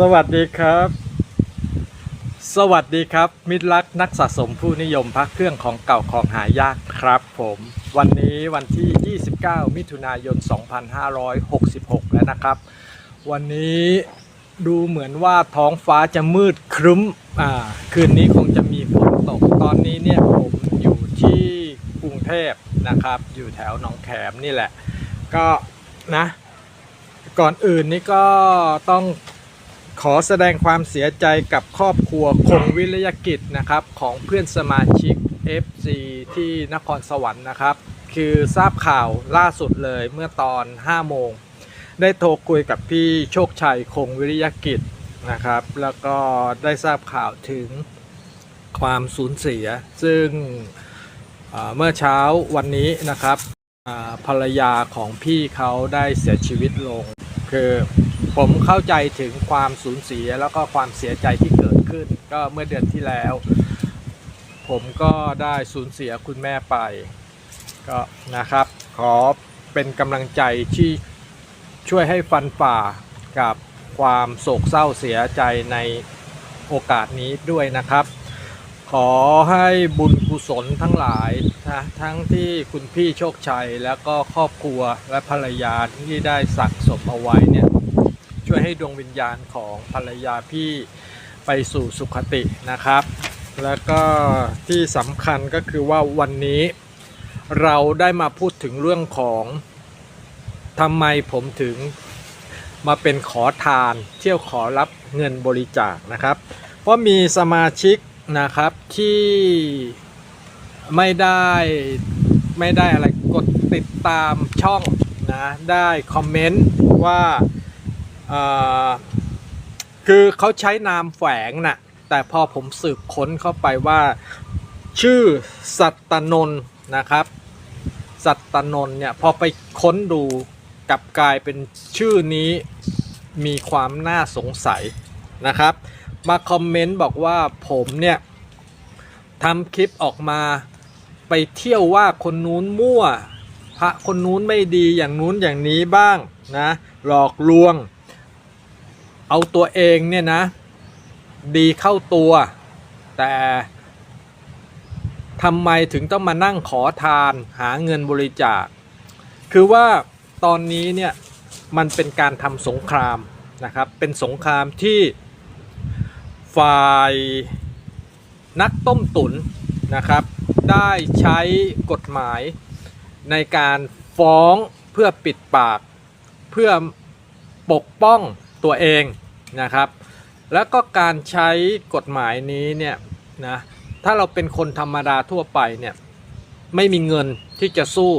สวัสดีครับ สวัสดีครับ มิตรรักนักสะสมผู้นิยมพักเครื่องของเก่าของหายากครับผม วันนี้วันที่ 29 มิถุนายน 2566 แล้วนะครับ วันนี้ดูเหมือนว่าท้องฟ้าจะมืดครึ้มอ่าคืนนี้คงจะมีฝนตก ตอนนี้เนี่ยผมอยู่ที่กรุงเทพนะครับ อยู่แถวหนองแขมนี่แหละ ก็นะ ก่อนอื่นนี่ก็ต้อง ขอแสดงความเสียใจกับครอบครัวคงวิริยกิจนะครับของเพื่อนสมาชิก FC ที่นครสวรรค์นะครับ คือทราบข่าวล่าสุดเลยเมื่อตอน 5 โมง ได้โทรคุยกับพี่โชคชัยคงวิริยกิจนะครับ แล้วก็ได้ทราบข่าวถึงความสูญเสีย ซึ่งเมื่อเช้าวันนี้นะครับภรรยาของพี่เขาได้เสียชีวิตลง คือ ผมเข้าใจถึงความสูญเสียแล้วก็ความเสียใจที่เกิดขึ้น ก็เมื่อเดือนที่แล้ว ผมก็ได้สูญเสียคุณแม่ไป ก็นะครับ ขอเป็นกำลังใจที่ช่วยให้ฟันฝ่ากับความโศกเศร้าเสียใจในโอกาสนี้ด้วยนะครับ ขอให้บุญกุศลทั้งหลายนะทั้งที่คุณพี่โชคชัย แล้วก็ครอบครัวและภรรยาที่ได้สั่งสมเอาไว้เนี่ย ช่วยให้ดวงวิญญาณของภรรยาพี่ไปสู่สุขตินะครับ แล้วก็ที่สำคัญก็คือว่าวันนี้เราได้มาพูดถึงเรื่องของทำไมผมถึงมาเป็นขอทาน เที่ยวขอรับเงินบริจาคนะครับ เพราะมีสมาชิกนะครับที่ไม่ได้ไม่ได้อะไรกดติดตามช่องนะได้คอมเมนต์ว่า คือเขาใช้นามแฝงนะ่ะแต่พอผมสืบค้นเข้าไปว่า ชื่อสัตนนนะครับ สัตนนเนี่ยพอไปค้นดูกลับกลายเป็นชื่อนี้มีความน่าสงสัยนะครับ มาคอมเมนต์บอกว่าผมเนี่ยทำคลิปออกมาไปเที่ยวว่าคนนู้นมั่ว พระคนนู้นไม่ดีอย่างนู้นอย่างนี้บ้างนะหลอกลวง เอาตัวเองเนี่ยนะ ดีเข้าตัว แต่ทำไมถึงต้องมานั่งขอทานหาเงินบริจาค คือว่าตอนนี้เนี่ยมันเป็นการทำสงครามนะครับ เป็นสงครามที่ฝ่ายนักต้มตุนนะครับ ได้ใช้กฎหมายในการฟ้องเพื่อปิดปาก เพื่อปกป้อง ตัวเองนะครับ แล้วก็การใช้กฎหมายนี้เนี่ยนะถ้าเราเป็นคนธรรมดาทั่วไปเนี่ยไม่มีเงินที่จะสู้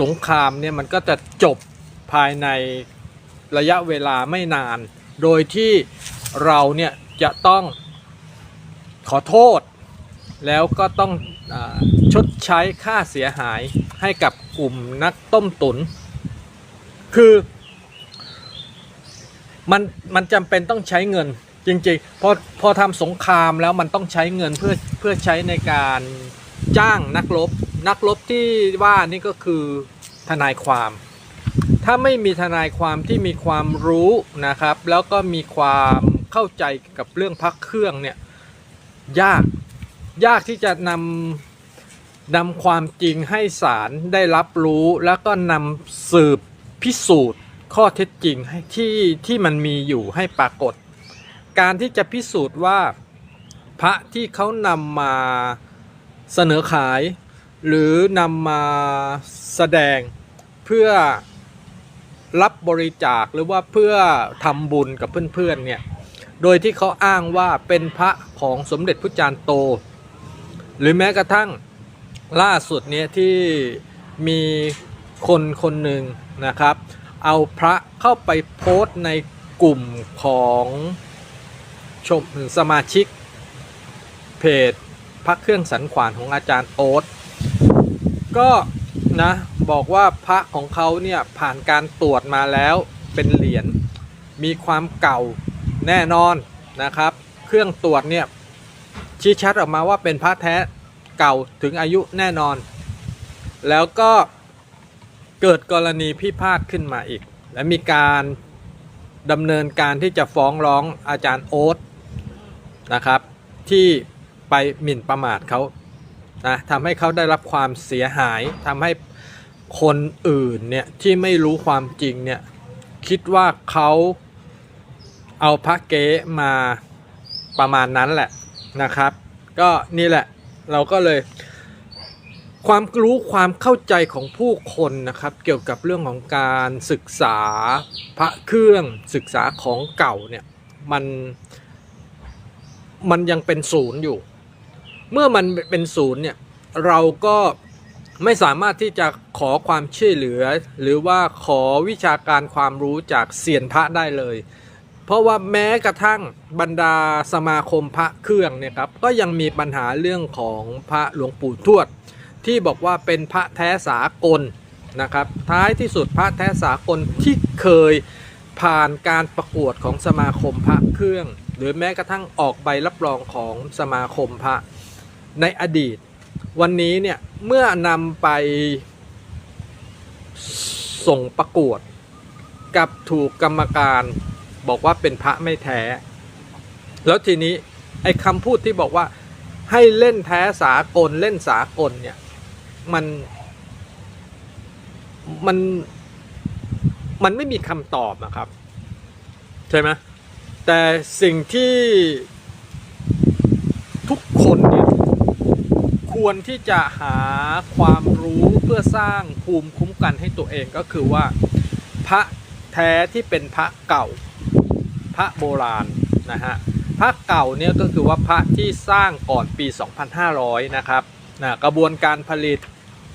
สงครามเนี่ยมันก็จะจบภายในระยะเวลาไม่นาน โดยที่เราเนี่ยจะต้องขอโทษ แล้วก็ต้องอชดใช้ค่าเสียหายให้กับกลุ่มนักต้มตุน คือ มันมันจำเป็นต้องใช้เงินจริงๆพอพอทำสงครามแล้วมันต้องใช้เงินเพื่อเพื่อใช้ในการจ้างนักรบ นักรบที่ว่านี่ก็คือทนายความ ถ้าไม่มีทนายความที่มีความรู้นะครับ แล้วก็มีความเข้าใจกับเรื่องพักเครื่องเนี่ยยากยากที่จะนำนำความจริงให้ศาลได้รับรู้ แล้วก็นำสืบพิสูจน์ ข้อเท็จจริงให้ที่ที่มันมีอยู่ให้ปรากฏ การที่จะพิสูจน์ว่าพระที่เขานำมาเสนอขาย หรือนำมาแสดงเพื่อรับบริจาคหรือว่าเพื่อทำบุญกับเพื่อนๆเนี่ย โดยที่เขาอ้างว่าเป็นพระของสมเด็จพระจารย์โต หรือแม้กระทั่งล่าสุดเนี่ยที่มีคนคนหนึ่งนะครับ เอาพระเข้าไปโพสต์ในกลุ่มของชมสมาชิก เพจพระเครื่องสันขวานของอาจารย์โอ๊ตก็นะบอกว่าพระของเขาเนี่ยผ่านการตรวจมาแล้วเป็นเหรียญมีความเก่าแน่นอนนะครับ เครื่องตรวจเนี่ยชี้ชัดออกมาว่าเป็นพระแท้เก่าถึงอายุแน่นอน แล้วก็ เกิดกรณีพิพาทขึ้นมาอีก และมีการดำเนินการที่จะฟ้องร้องอาจารย์โอ๊ตนะครับ ที่ไปหมิ่นประมาทเขานะทำให้เขาได้รับความเสียหายทำให้คนอื่นเนี่ยที่ไม่รู้ความจริงเนี่ยคิดว่าเขาเอาพระเก๊มาประมาณนั้นแหละนะครับ ก็นี่แหละเราก็เลย ความรู้ความเข้าใจของผู้คนนะครับ เกี่ยวกับเรื่องของการศึกษาพระเครื่องศึกษาของเก่าเนี่ยมันมันยังเป็นศูนย์อยู่ เมื่อมันเป็นศูนย์เนี่ยเราก็ไม่สามารถที่จะขอความช่วยเหลือ หรือว่าขอวิชาการความรู้จากเซียนพระได้เลย เพราะว่าแม้กระทั่งบรรดาสมาคมพระเครื่องเนี่ยครับก็ยังมีปัญหาเรื่องของพระหลวงปู่ทวด ที่บอกว่าเป็นพระแท้สากลนะครับ ท้ายที่สุดพระแท้สากลที่เคยผ่านการประกวดของสมาคมพระเครื่อง หรือแม้กระทั่งออกใบรับรองของสมาคมพระในอดีต วันนี้เนี่ยเมื่อนำไปส่งประกวดกับถูกกรรมการบอกว่าเป็นพระไม่แท้ แล้วทีนี้ไอ้คำพูดที่บอกว่าให้เล่นแท้สากลเล่นสากลเนี่ย มัน มันมันไม่มีคำตอบนะครับ ใช่ไหมแต่สิ่งที่ทุกคนเนี่ยควรที่จะหาความรู้เพื่อสร้างภูมิคุ้มกันให้ตัวเองก็คือว่า พระแท้ที่เป็นพระเก่า พระโบราณนะฮะพระเก่าเนี่ยก็คือว่าพระที่สร้างก่อนปี 2500 นะครับนะกระบวนการผลิต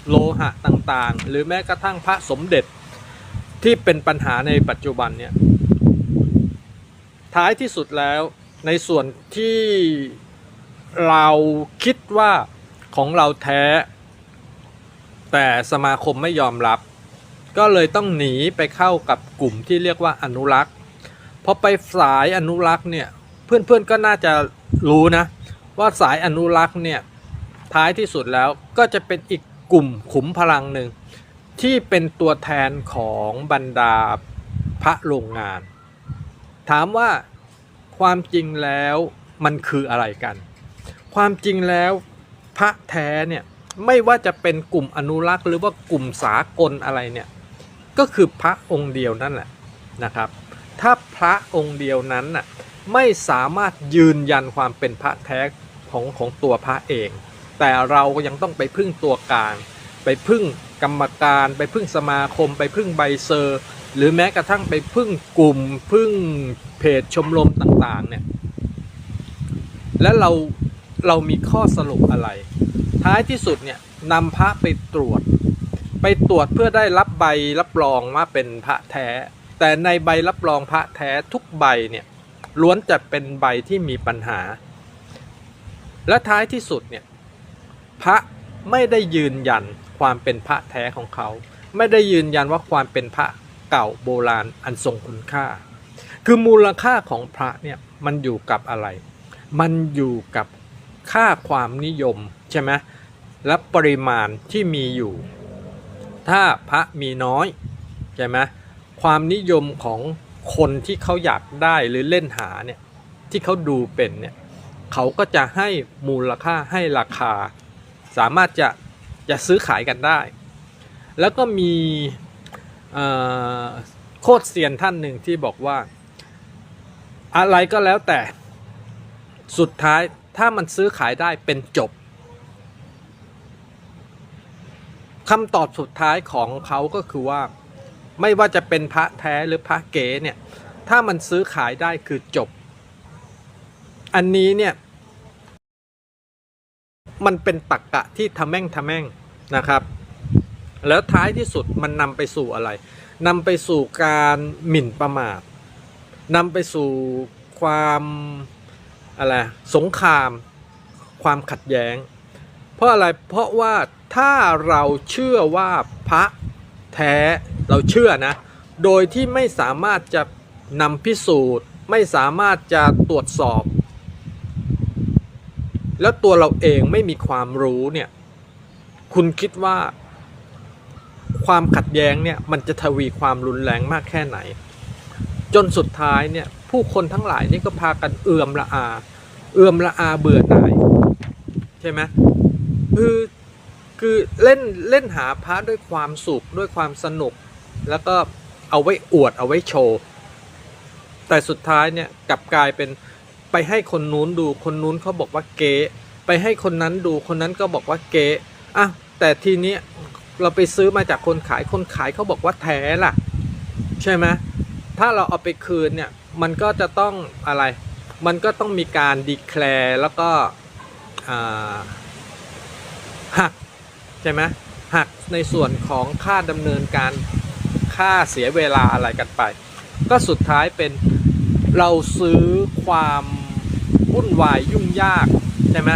โลหะต่างๆ หรือแม้กระทั่งพระสมเด็จที่เป็นปัญหาในปัจจุบันเนี่ยท้ายที่สุดแล้วในส่วนที่เราคิดว่าของเราแท้ แต่สมาคมไม่ยอมรับ ก็เลยต้องหนีไปเข้ากับกลุ่มที่เรียกว่าอนุรักษ์พอไปสายอนุรักษ์เนี่ยเพื่อนๆก็น่าจะรู้นะ ว่าสายอนุรักษ์เนี่ยท้ายที่สุดแล้วก็จะเป็นอีก กลุ่มขุมพลังหนึ่ง ที่เป็นตัวแทนของบรรดาพระโรงงาน ถามว่าความจริงแล้วมันคืออะไรกัน ความจริงแล้วพระแท้เนี่ยไม่ว่าจะเป็นกลุ่มอนุรักษ์หรือว่ากลุ่มสากลอะไรเนี่ยก็คือพระองค์เดียวนั่นแหละนะครับ ถ้าพระองค์เดียวนั้นน่ะไม่สามารถยืนยันความเป็นพระแท้ของของตัวพระเอง แต่เราก็ยังต้องไปพึ่งตัวกลาง ไปพึ่งกรรมการ ไปพึ่งสมาคม ไปพึ่งใบเซอร์ หรือแม้กระทั่งไปพึ่งกลุ่ม พึ่งเพจชมรมต่างๆเนี่ยและเราเรามีข้อสรุปอะไร ท้ายที่สุดเนี่ยนำพระไปตรวจ ไปตรวจเพื่อได้รับใบรับรองว่าเป็นพระแท้ แต่ในใบรับรองพระแท้ทุกใบเนี่ยล้วนจะเป็นใบที่มีปัญหา และท้ายที่สุดเนี่ย พระไม่ได้ยืนยันความเป็นพระแท้ของเขา ไม่ได้ยืนยันว่าความเป็นพระเก่าโบราณอันทรงคุณค่า คือมูลค่าของพระเนี่ยมันอยู่กับอะไร มันอยู่กับค่าความนิยมใช่ไหมและปริมาณที่มีอยู่ ถ้าพระมีน้อยใช่ไหมความนิยมของคนที่เขาอยากได้หรือเล่นหาเนี่ยที่เขาดูเป็นเนี่ยเขาก็จะให้มูลค่าให้ราคา สามารถจะจะซื้อขายกันได้ แล้วก็มีโคตรเซียนท่านหนึ่งที่บอกว่า อะไรก็แล้วแต่สุดท้ายถ้ามันซื้อขายได้เป็นจบคำตอบสุดท้ายของเขาก็คือว่า ไม่ว่าจะเป็นพระแท้หรือพระเก๋เนี่ย ถ้ามันซื้อขายได้คือจบ อันนี้เนี่ย มันเป็นตักกะที่ทำแม่งทำแม่งนะครับ แล้วท้ายที่สุดมันนำไปสู่อะไรนำไปสู่การหมิ่นประมาทนำไปสู่ความอะไรสงคราม ความขัดแย้ง เพราะอะไรเพราะว่าถ้าเราเชื่อว่าพระแท้เราเชื่อนะ โดยที่ไม่สามารถจะนำพิสูจน์ ไม่สามารถจะตรวจสอบ แล้วตัวเราเองไม่มีความรู้เนี่ย คุณคิดว่า ความขัดแย้งเนี่ย มันจะทวีความรุนแรงมากแค่ไหน จนสุดท้ายเนี่ย ผู้คนทั้งหลายนี่ก็พากันเอื่อมละอา เอื่อมละอาเบื่อหน่ายใช่ไหมคือคือเล่นเล่นหาพระด้วยความสุขด้วยความสนุก แล้วก็เอาไว้อวดเอาไว้โชว์ แต่สุดท้ายเนี่ยกลับกลายเป็น ไปให้คนนู้นดูคนนู้นเขาบอกว่าเก๊ไปให้คนนั้นดูคนนั้นก็บอกว่าเก๊อะแต่ทีนี้เราไปซื้อมาจากคนขายคนขายเขาบอกว่าแท้ล่ะ ใช่ไหมถ้าเราเอาไปคืนเนี่ยมันก็จะต้องอะไร มันก็ต้องมีการดีแคลร์แล้วก็หักใช่ไหมหักในส่วนของค่าดำเนินการค่าเสียเวลาอะไรกันไป ก็สุดท้ายเป็นเราซื้อความ วุ่นวายยุ่งยากใช่ไหม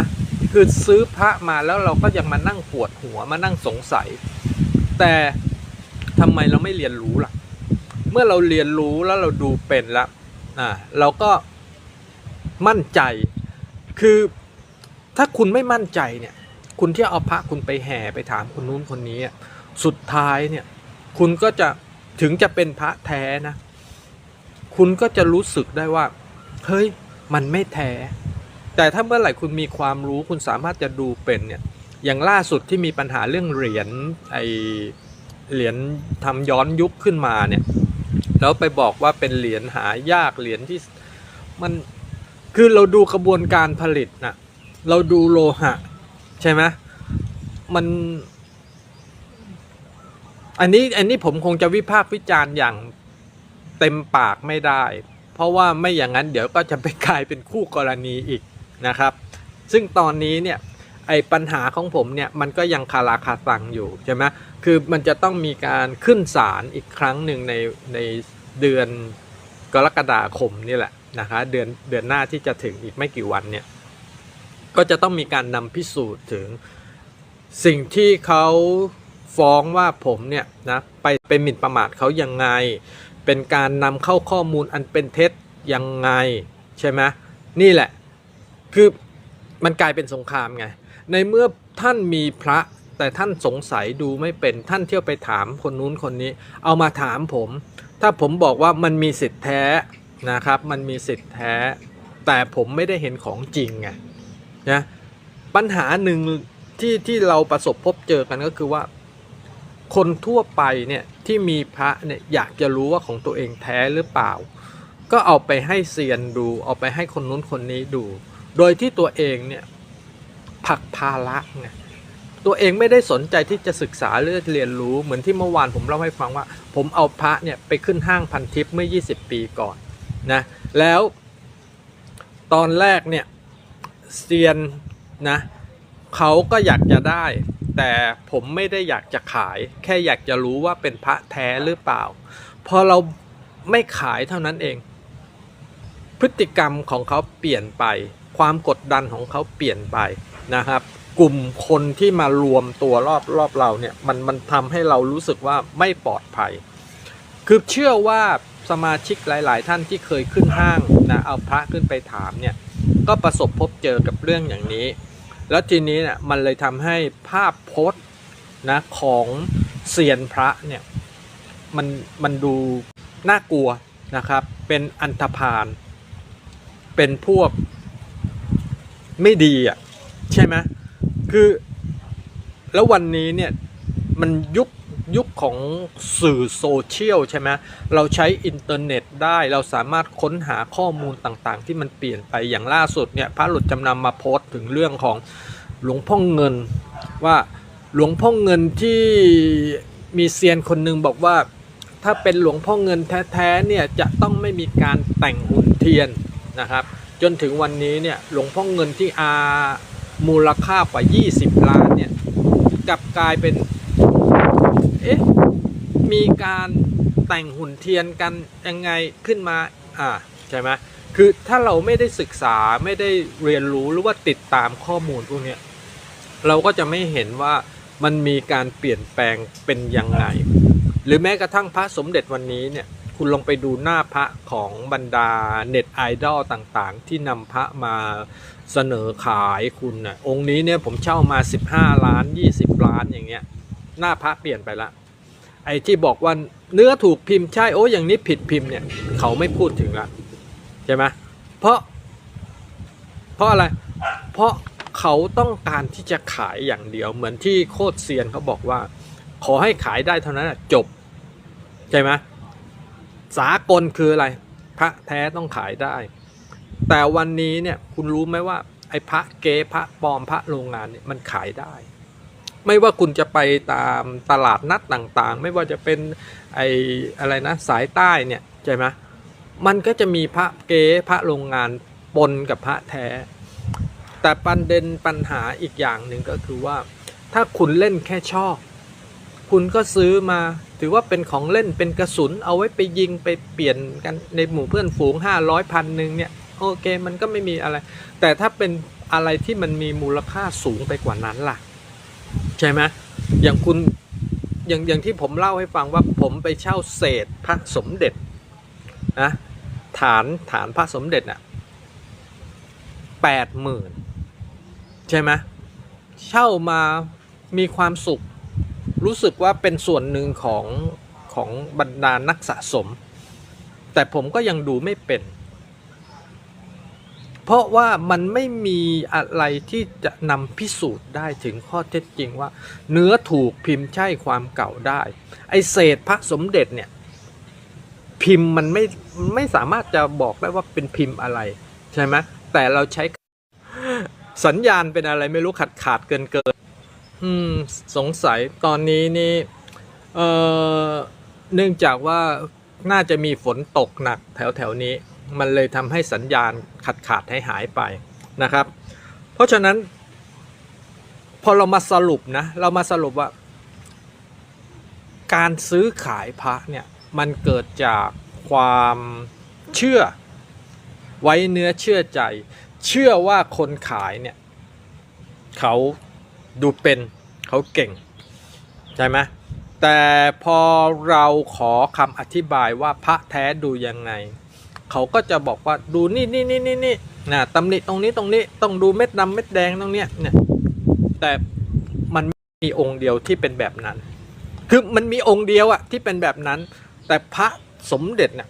คือซื้อพระมาแล้วเราก็ยังมานั่งปวดหัวมานั่งสงสัย แต่ทำไมเราไม่เรียนรู้ล่ะ เมื่อเราเรียนรู้แล้วเราดูเป็นแล้วอ่าเราก็มั่นใจ คือถ้าคุณไม่มั่นใจเนี่ย คุณที่เอาพระคุณไปแห่ไปถามคนนู้นคนนี้ สุดท้ายเนี่ย คุณก็จะถึงจะเป็นพระแท้นะ คุณก็จะรู้สึกได้ว่า เฮ้ย มันไม่แท้ แต่ถ้าเมื่อไหร่คุณมีความรู้คุณสามารถจะดูเป็นเนี่ยอย่างล่าสุดที่มีปัญหาเรื่องเหรียญไอเหรียญทำย้อนยุคขึ้นมาเนี่ยแล้วไปบอกว่าเป็นเหรียญหายากเหรียญที่มันคือเราดูกระบวนการผลิตนะเราดูโลหะ ใช่ไหมมันอันนี้อันนี้ผมคงจะวิพากษ์วิจารณ์อย่างเต็มปากไม่ได้ เพราะว่าไม่อย่างนั้นเดี๋ยวก็จะไปกลายเป็นคู่กรณีอีกนะครับ ซึ่งตอนนี้เนี่ยไอ้ปัญหาของผมเนี่ยมันก็ยังคาราคาซังอยู่ใช่ไหมคือมันจะต้องมีการขึ้นศาลอีกครั้งหนึ่งในในเดือนกรกฎาคมนี่แหละนะคะเดือนเดือนหน้าที่จะถึงอีกไม่กี่วันเนี่ยก็จะต้องมีการนำพิสูจน์ถึงสิ่งที่เขาฟ้องว่าผมเนี่ยนะไปเป็นหมิ่นประมาทเขายังไง เป็นการนำเข้าข้อมูลอันเป็นเท็จยังไงใช่ไหมนี่แหละ คือมันกลายเป็นสงครามไง ในเมื่อท่านมีพระแต่ท่านสงสัยดูไม่เป็นท่านเที่ยวไปถามคนนู้นคนนี้ เอามาถามผม ถ้าผมบอกว่ามันมีสิทธิ์แท้นะครับ มันมีสิทธิ์แท้ แต่ผมไม่ได้เห็นของจริงไงนะปัญหาหนึ่งที่ที่เราประสบพบเจอกันก็คือว่า คนทั่วไปเนี่ยที่มีพระเนี่ยอยากจะรู้ว่าของตัวเองแท้หรือเปล่า ก็เอาไปให้เซียนดูเอาไปให้คนนู้นคนนี้ดู โดยที่ตัวเองเนี่ยผักภาระไงตัวเองไม่ได้สนใจที่จะศึกษาหรือเรียนรู้เหมือนที่เมื่อวานผมเล่าให้ฟังว่า ผมเอาพระเนี่ยไปขึ้นห้างพันทิปเมื่อ 20 ปีก่อนนะแล้วตอนแรกเนี่ยเซียนนะเขาก็อยากจะได้ แต่ผมไม่ได้อยากจะขาย แค่อยากจะรู้ว่าเป็นพระแท้หรือเปล่า พอเราไม่ขายเท่านั้นเอง พฤติกรรมของเขาเปลี่ยนไป ความกดดันของเขาเปลี่ยนไปนะครับ กลุ่มคนที่มารวมตัวรอบรอบเราเนี่ยมันมันทำให้เรารู้สึกว่าไม่ปลอดภัย คือเชื่อว่าสมาชิกหลาย ๆ ท่านที่เคยขึ้นห้างนะเอาพระขึ้นไปถามเนี่ยก็ประสบพบเจอกับเรื่องอย่างนี้ แล้วทีนี้เนี่ยมันเลยทำให้ภาพโพสต์นะของเซียนพระเนี่ยมันมันดูน่ากลัวนะครับ เป็นอันธพาลเป็นพวกไม่ดีอะใช่ไหมคือแล้ววันนี้เนี่ยมันยุค ยุคของสื่อโซเชียลใช่ไหมเราใช้อินเทอร์เน็ตได้เราสามารถค้นหาข้อมูลต่างๆ ที่มันเปลี่ยนไปอย่างล่าสุดเนี่ยพระหลุดจำนำมาโพสต์ถึงเรื่องของหลวงพ่อเงิน ว่าหลวงพ่อเงินที่มีเซียนคนหนึ่งบอกว่า ถ้าเป็นหลวงพ่อเงินแท้ๆเนี่ยจะต้องไม่มีการแต่งหุ่นเทียนนะครับ จนถึงวันนี้เนี่ยหลวงพ่อเงินที่อามูลค่ากว่า 20 ล้านเนี่ยกลับกลายเป็น เอ๊ะมีการแต่งหุ่นเทียนกันยังไงขึ้นมาอ่าใช่ไหมคือถ้าเราไม่ได้ศึกษาไม่ได้เรียนรู้หรือว่าติดตามข้อมูลพวกนี้เราก็จะไม่เห็นว่ามันมีการเปลี่ยนแปลงเป็นยังไง หรือแม้กระทั่งพระสมเด็จวันนี้เนี่ยคุณลองไปดูหน้าพระของบรรดาเน็ตไอดอลต่างๆ ที่นำพระมาเสนอขายคุณนะ่ะองค์นี้เนี่ยผมเช่ามา 15 ล้าน 20 ล้านอย่างเงี้ย หน้าพระเปลี่ยนไปละไอ้ที่บอกว่าเนื้อถูกพิมพ์ใช่โอ้อย่างนี้ผิดพิมพ์เนี่ย เขาไม่พูดถึงละใช่ไหมเพราะ เพราะอะไร เพราะเขาต้องการที่จะขายอย่างเดียว เหมือนที่โคตรเซียนเขาบอกว่า ขอให้ขายได้เท่านั้นจบใช่ไหมสากลคืออะไร พระแท้ต้องขายได้ แต่วันนี้เนี่ยคุณรู้ไหมว่าไอ้พระเก๊พระปลอมพระโรงงานเนี่ยมันขายได้ ไม่ว่าคุณจะไปตามตลาดนัดต่างๆ ไม่ว่าจะเป็นไออะไรนะสายใต้เนี่ยใช่ไหมมันก็จะมีพระเก๊พระโรงงานปนกับพระแท้ แต่ประเด็นปัญหาอีกอย่างหนึ่งก็คือว่า ถ้าคุณเล่นแค่ชอบ คุณก็ซื้อมา ถือว่าเป็นของเล่นเป็นกระสุนเอาไว้ไปยิงไปเปลี่ยนกันในหมู่เพื่อนฝูงห้าร้อยพันหนึ่งเนี่ยโอเคมันก็ไม่มีอะไร แต่ถ้าเป็นอะไรที่มันมีมูลค่าสูงไปกว่านั้นล่ะ ใช่ไหมอย่างคุณอย่างอย่างที่ผมเล่าให้ฟังว่าผมไปเช่าเศษพระสมเด็จนะฐานฐานพระสมเด็จน่ะแปดหมื่นใช่ไหมเช่ามามีความสุข รู้สึกว่าเป็นส่วนหนึ่งของของบรรดานักสะสม แต่ผมก็ยังดูไม่เป็น เพราะว่ามันไม่มีอะไรที่จะนำพิสูจน์ได้ถึงข้อเท็จจริงว่า เนื้อถูกพิมพ์ใช่ความเก่าได้ ไอเศษพระสมเด็จเนี่ย พิมพ์มันไม่ไม่สามารถจะบอกได้ว่าเป็นพิมพ์อะไร ใช่ไหมแต่เราใช้สัญญาณเป็นอะไรไม่รู้ขาดขาดเกินเกินอืมสงสัยตอนนี้นี่เอ่อเนื่องจากว่าน่าจะมีฝนตกหนักแถวแถวนี้ มันเลยทำให้สัญญาณขาดขาดให้หายไปนะครับ เพราะฉะนั้น พอเรามาสรุปนะเรามาสรุปว่า การซื้อขายพระเนี่ยมันเกิดจากความเชื่อ ไว้เนื้อเชื่อใจ เชื่อว่าคนขายเนี่ยเขาดูเป็นเขาเก่งใช่ไหมแต่พอเราขอคำอธิบายว่าพระแท้ดูยังไง เขาก็จะบอกว่าดูนี่นี่นี่นี่นี่นะตำหนิตรงนี้ตรงนี้ต้องดูเม็ดดำเม็ดแดงตรงเนี้ยเนี่ยแต่มันม่มีองค์เดียวที่เป็นแบบนั้น คือมันมีองค์เดียวอะที่เป็นแบบนั้น แต่พระสมเด็จเนี่ย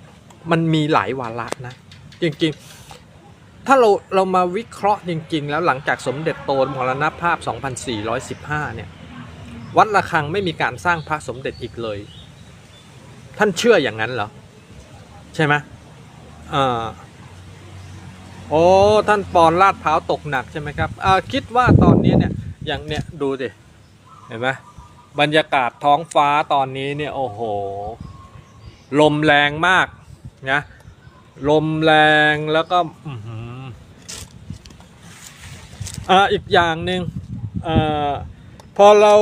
มันมีหลายวาระนะ จริงๆ ถ้าเราเรามาวิเคราะห์จริง ๆ แล้วหลังจากสมเด็จโตมรณภาพ 2415 เนี่ย วัดระฆังไม่มีการสร้างพระสมเด็จอีกเลย ท่านเชื่ออย่างนั้นเหรอ ใช่ไหม อ่าโอ้ท่านปอนลาดพร้าตกหนักใช่ไหมครับอ่าคิดว่าตอนนี้เนี่ยอย่างเนี้ยดูสิเห็นไหมบรรยากาศท้องฟ้าตอนนี้เนี่ยโอ้โห ลมแรงมากนะลมแรงแล้วก็อื้ออิ่มอีกอย่างหนึ่งอ่าพอเรา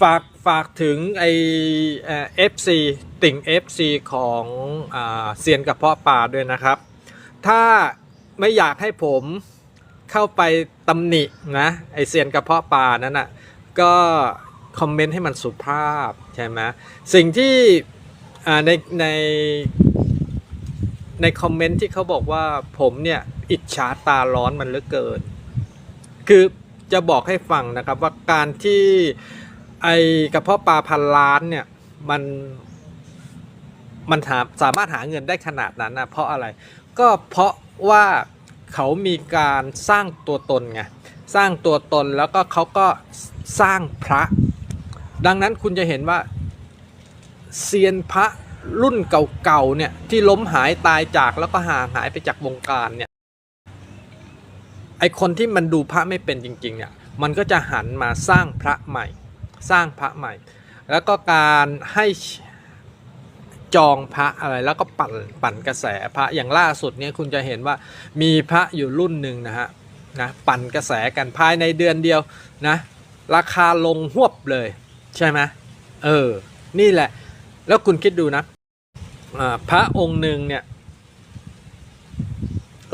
ฝากฝากถึงไอเอฟซี ติ่ง FC ของอเซียนกระเพาะปลาด้วยนะครับ ถ้าไม่อยากให้ผมเข้าไปตำหนินะไอเซียนกระเพาะปลานั้นอะก็คอมเมนต์ให้มันสุภาพใช่ไหมสิ่งที่ในในในคอมเมนต์ที่เขาบอกว่าผมเนี่ยอิจฉาตาร้อนมันเหลือเกิน คือจะบอกให้ฟังนะครับว่าการที่ไอกระเพาะปลาพันล้านเนี่ยมัน มันหาสามารถหาเงินได้ขนาดนั้นนะเพราะอะไร ก็เพราะว่าเขามีการสร้างตัวตนไงสร้างตัวตนแล้วก็เขาก็สร้างพระ ดังนั้นคุณจะเห็นว่าเซียนพระรุ่นเก่าๆเนี่ยที่ล้มหายตายจากแล้วก็ห่างหายไปจากวงการเนี่ยไอคนที่มันดูพระไม่เป็นจริงๆเนี่ยมันก็จะหันมาสร้างพระใหม่ สร้างพระใหม่ แล้วก็การให้ จองพระอะไรแล้วก็ปั่นปั่นกระแสพระอย่างล่าสุดเนี่ยคุณจะเห็นว่ามีพระอยู่รุ่นหนึ่งนะฮะนะปั่นกระแสกันภายในเดือนเดียวนะราคาลงหวบเลยใช่ไหมเออ นี่แหละ แล้วคุณคิดดูนะพระองค์หนึ่งเนี่ย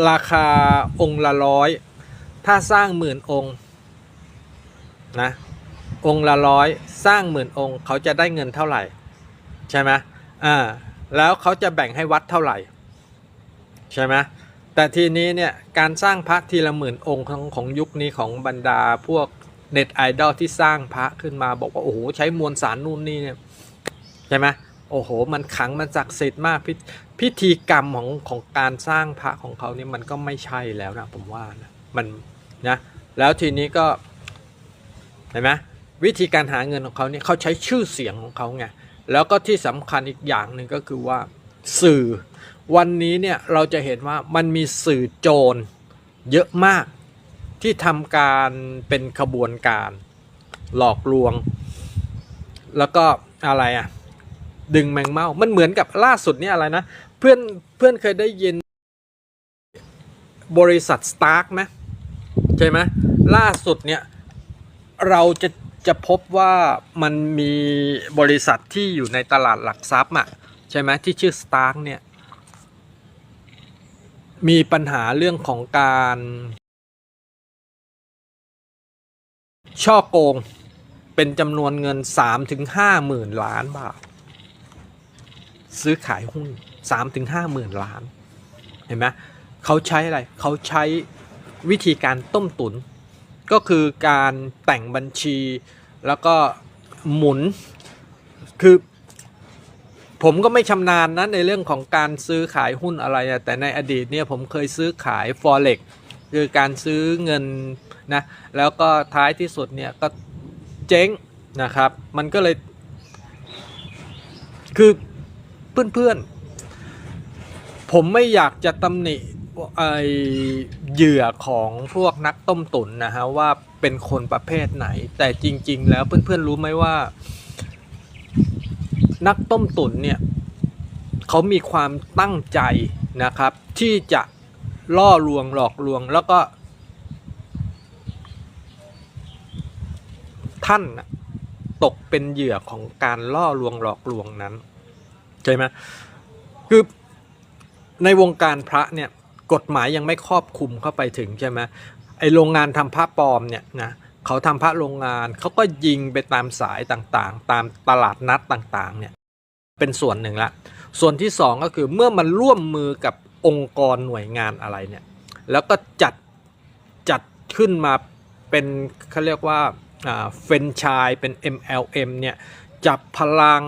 ราคาองค์ละร้อย ถ้าสร้างหมื่นองค์นะองค์ละร้อยสร้างหมื่นองค์เขาจะได้เงินเท่าไหร่ ใช่ไหม อ่าแล้วเขาจะแบ่งให้วัดเท่าไหร่ ใช่ไหมแต่ทีนี้เนี่ยการสร้างพระทีละหมื่นองค์ของของยุคนี้ของบรรดาพวกเน็ตไอดอลที่สร้างพระขึ้นมาบอกว่าโอ้โหใช้มวลสารนู่นนี่เนี่ยใช่ไหมโอ้โห มันขังมันศักดิ์สิทธิ์มากพิพิธีกรรมของของการสร้างพระของเขาเนี่ยมันก็ไม่ใช่แล้วนะผมว่านะมันนะแล้วทีนี้ก็เห็นไหมวิธีการหาเงินของเขาเนี่ยเขาใช้ชื่อเสียงของเขาไง แล้วก็ที่สำคัญอีกอย่างหนึ่งก็คือว่าสื่อวันนี้เนี่ยเราจะเห็นว่ามันมีสื่อโจรเยอะมากที่ทำการเป็นขบวนการ หลอกลวง แล้วก็อะไรอะ ดึงแมงเม่ามันเหมือนกับล่าสุดเนี่ยอะไรนะ เพื่อนเพื่อนเคยได้ยินบริษัทสตาร์กไหมใช่ไหมล่าสุดเนี่ยเราจะ จะพบว่ามันมีบริษัทที่อยู่ในตลาดหลักทรัพย์อะใช่ไหมที่ชื่อสตาร์กเนี่ยมีปัญหาเรื่องของการช่อโกงเป็นจำนวนเงิน 3-5หมื่นล้านบาท ซื้อขายหุ้น3-5หมื่นล้าน เห็นไหมเขาใช้อะไร เขาใช้วิธีการต้มตุ๋น ก็คือการแต่งบัญชีแล้วก็หมุนคือ ผมก็ไม่ชำนาญนะในเรื่องของการซื้อขายหุ้นอะไรแต่ในอดีตเนี่ยผมเคยซื้อขาย forex คือการซื้อเงินนะแล้วก็ท้ายที่สุดเนี่ยก็เจ๊งนะครับ มันก็เลย คือเพื่อนๆ ผมไม่อยากจะตำหนิ ไอเหยื่อของพวกนักต้มตุ๋นนะฮะว่าเป็นคนประเภทไหน แต่จริง ๆ แล้วเพื่อนๆรู้ไหมว่า นักต้มตุ๋นเนี่ยเขามีความตั้งใจนะครับ ที่จะล่อลวงหลอกลวงแล้วก็ ท่านตกเป็นเหยื่อของการล่อลวงหลอกลวงนั้นใช่ไหมคือในวงการพระเนี่ย กฎหมายยังไม่ครอบคลุมเข้าไปถึงใช่ไหมไอโรงงานทำพระปลอมเนี่ยนะเขาทำพระโรงงานเขาก็ยิงไปตามสายต่างๆ ตามตลาดนัดต่างๆเนี่ยเป็นส่วนหนึ่งละ ส่วนที่สองก็คือเมื่อมันร่วมมือกับองค์กรหน่วยงานอะไรเนี่ยแล้วก็จัดจัดขึ้นมาเป็นเขาเรียกว่าเฟนชายเป็น MLM เนี่ยจับพลัง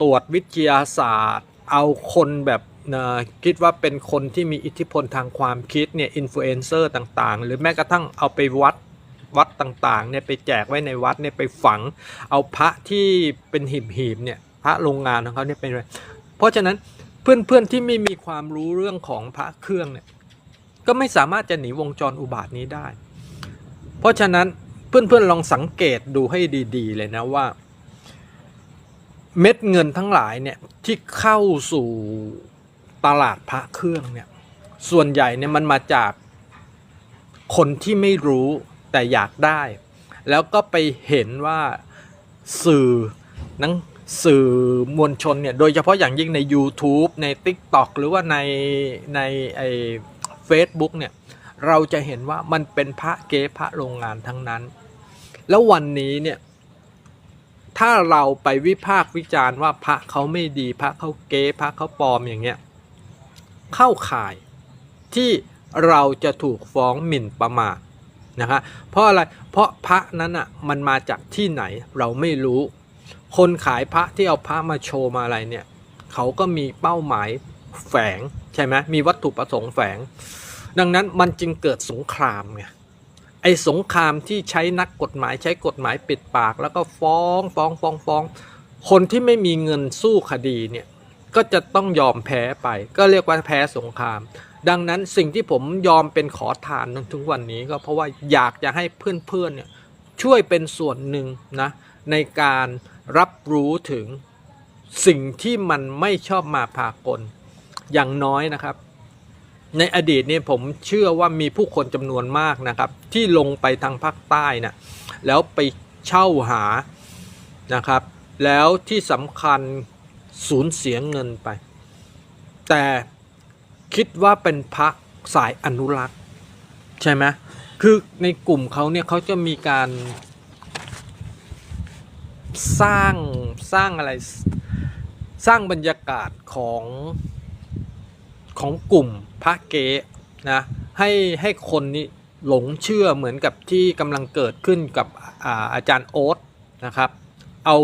ตรวจวิทยาศาสตร์ เอาคนแบบ คิดว่าเป็นคนที่มีอิทธิพลทางความคิดเนี่ยอินฟลูเอนเซอร์ต่างๆ หรือแม้กระทั่งเอาไปวัดวัดต่างๆเนี่ยไปแจกไว้ในวัดเนี่ยไปฝัง เอาพระที่เป็นหีบๆเนี่ยพระโรงงานของเขาเนี่ยเป็นเพราะฉะนั้นเพื่อนๆที่ไม่มีความรู้เรื่องของพระเครื่องเนี่ยก็ไม่สามารถจะหนีวงจรอุบาทนี้ได้ เพราะฉะนั้นเพื่อนๆลองสังเกตดูให้ดีๆ เลยนะว่า เม็ดเงินทั้งหลายเนี่ยที่เข้าสู่ ตลาดพระเครื่องเนี่ยส่วนใหญ่เนี่ยมันมาจากคนที่ไม่รู้แต่อยากได้ แล้วก็ไปเห็นว่าสื่อนังสื่อมวลชนเนี่ยโดยเฉพาะอย่างยิ่งใน YouTube ใน TikTok หรือว่าในในไอ้ Facebook เนี่ยเราจะเห็นว่ามันเป็นพระเก๊พระโรงงานทั้งนั้น แล้ววันนี้เนี่ยถ้าเราไปวิพากษ์วิจารณ์ว่าพระเขาไม่ดีพระเขาเก๊พระเขาปลอมอย่างเงี้ย เข้าข่ายที่เราจะถูกฟ้องหมิ่นประมาทนะครับเพราะอะไรเพราะพระนั้นอะมันมาจากที่ไหนเราไม่รู้ คนขายพระที่เอาพระมาโชว์มาอะไรเนี่ยเขาก็มีเป้าหมายแฝงใช่ไหมมีวัตถุประสงค์แฝง ดังนั้นมันจึงเกิดสงครามไงไอ้สงครามที่ใช้นักกฎหมายใช้กฎหมายปิดปาก แล้วก็ฟ้องฟ้องฟ้องฟ้อง คนที่ไม่มีเงินสู้คดีเนี่ย ก็จะต้องยอมแพ้ไป ก็เรียกว่าแพ้สงคราม ดังนั้นสิ่งที่ผมยอมเป็นขอทานจนถึงวันนี้ก็เพราะว่าอยากจะให้เพื่อนๆเนี่ยช่วยเป็นส่วนหนึ่งนะในการรับรู้ถึงสิ่งที่มันไม่ชอบมาพากลอย่างน้อยนะครับ ในอดีตเนี่ยผมเชื่อว่ามีผู้คนจำนวนมากนะครับ ที่ลงไปทางภาคใต้นะแล้วไปเช่าหานะครับ แล้วที่สำคัญ สูญเสียเงินไป แต่คิดว่าเป็นพระสายอนุรักษ์ ใช่ไหมคือในกลุ่มเขาเนี่ยเขาจะมีการ สร้างสร้างอะไร สร้างบรรยากาศของของกลุ่มพระเกนะให้ให้คนนี้หลงเชื่อเหมือนกับที่กำลังเกิดขึ้นกับอาอาจารย์โอ๊ตนะครับ เอา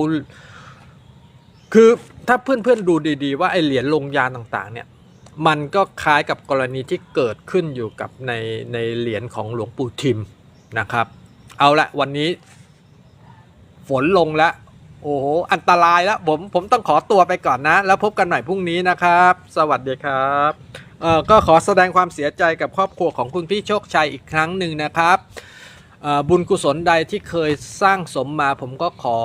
คือถ้าเพื่อนๆดูดีๆ ว่าไอเหรียญลงยาต่างๆเนี่ยมันก็คล้ายกับกรณีที่เกิดขึ้นอยู่กับในในเหรียญของหลวงปู่ทิมนะครับ เอาละวันนี้ ฝนลงแล้วโอ้โหอันตรายแล้วผมผมต้องขอตัวไปก่อนนะ แล้วพบกันใหม่พรุ่งนี้นะครับ สวัสดีครับเอ่อก็ขอแสดงความเสียใจกับครอบครัวของคุณพี่โชคชัยอีกครั้งหนึ่งนะครับ บุญกุศลใดที่เคยสร้างสมมาผมก็ขอ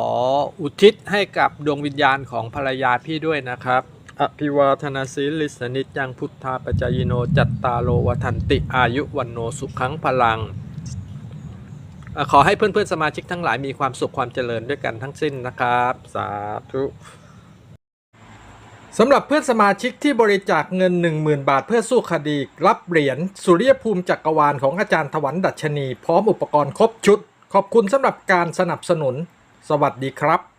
อุทิศให้กับดวงวิญญาณของภรรยาพี่ด้วยนะครับอภิวาทนาสิลิสนิจยังพุทธาปจายโนจัตตาโลวัทันติอายุวันโนสุขังพลัง ขอให้เพื่อนๆสมาชิกทั้งหลายมีความสุขความเจริญด้วยกันทั้งสิ้นนะครับ สาธุ สำหรับเพื่อนสมาชิกที่บริจาคเงิน 10,000 บาทเพื่อสู้คดี รับเหรียญสุริยภูมิจักรวาลของอาจารย์ถวันดัชนี พร้อมอุปกรณ์ครบชุด ขอบคุณสำหรับการสนับสนุน สวัสดีครับ